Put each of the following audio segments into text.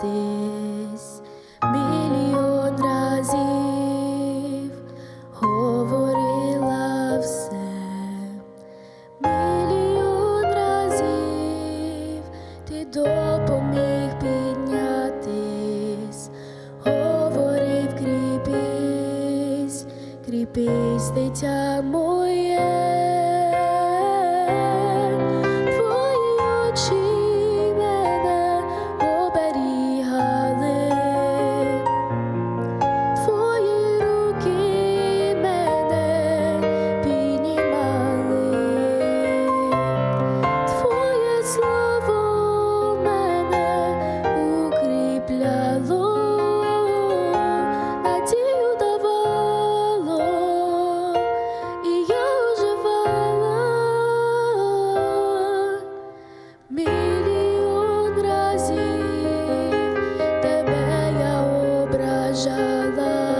повертатись разів, говорила все, разів ти допоміг піднятись, говорив, кріпись, кріпись, дитя моє. love.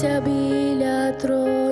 Селюся біля трону,